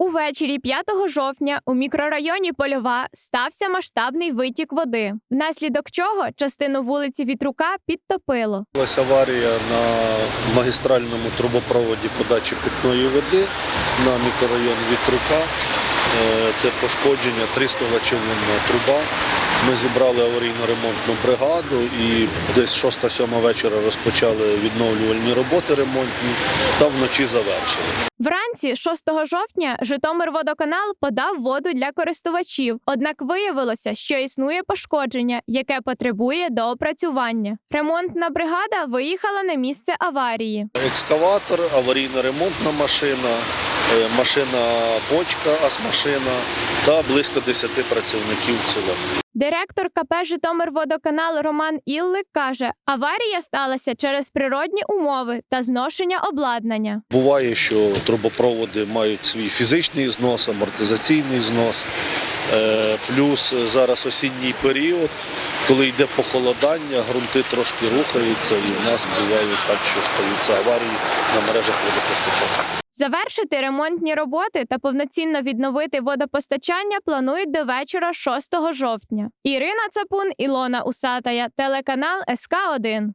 Увечері 5 жовтня у мікрорайоні Польова стався масштабний витік води, внаслідок чого частину вулиці Вітрука підтопило. Сталася аварія на магістральному трубопроводі подачі питної води на мікрорайон Вітрука. Е, Це пошкодження 300 човунна труба. Ми зібрали аварійно-ремонтну бригаду і десь 6-7 вечора розпочали відновлювальні роботи ремонтні та вночі завершили. Вранці 6 жовтня Житомирводоканал подав воду для користувачів. Однак виявилося, що існує пошкодження, яке потребує доопрацювання. Ремонтна бригада виїхала на місце аварії. Екскаватор, аварійно-ремонтна машина, машина бочка, асмашина та близько 10 працівників в цілому. Директор КП Житомирводоканал Роман Іллик каже, аварія сталася через природні умови та зношення обладнання. Буває, що трубопроводи мають свій фізичний знос, амортизаційний знос. Е, Плюс зараз осінній період, коли йде похолодання, ґрунти трошки рухаються, і в нас буває так, що стаються аварії на мережах водопостачання. Завершити ремонтні роботи та повноцінно відновити водопостачання планують до вечора 6 жовтня. Ірина Цапун, Ілона Усатая, телеканал СК 1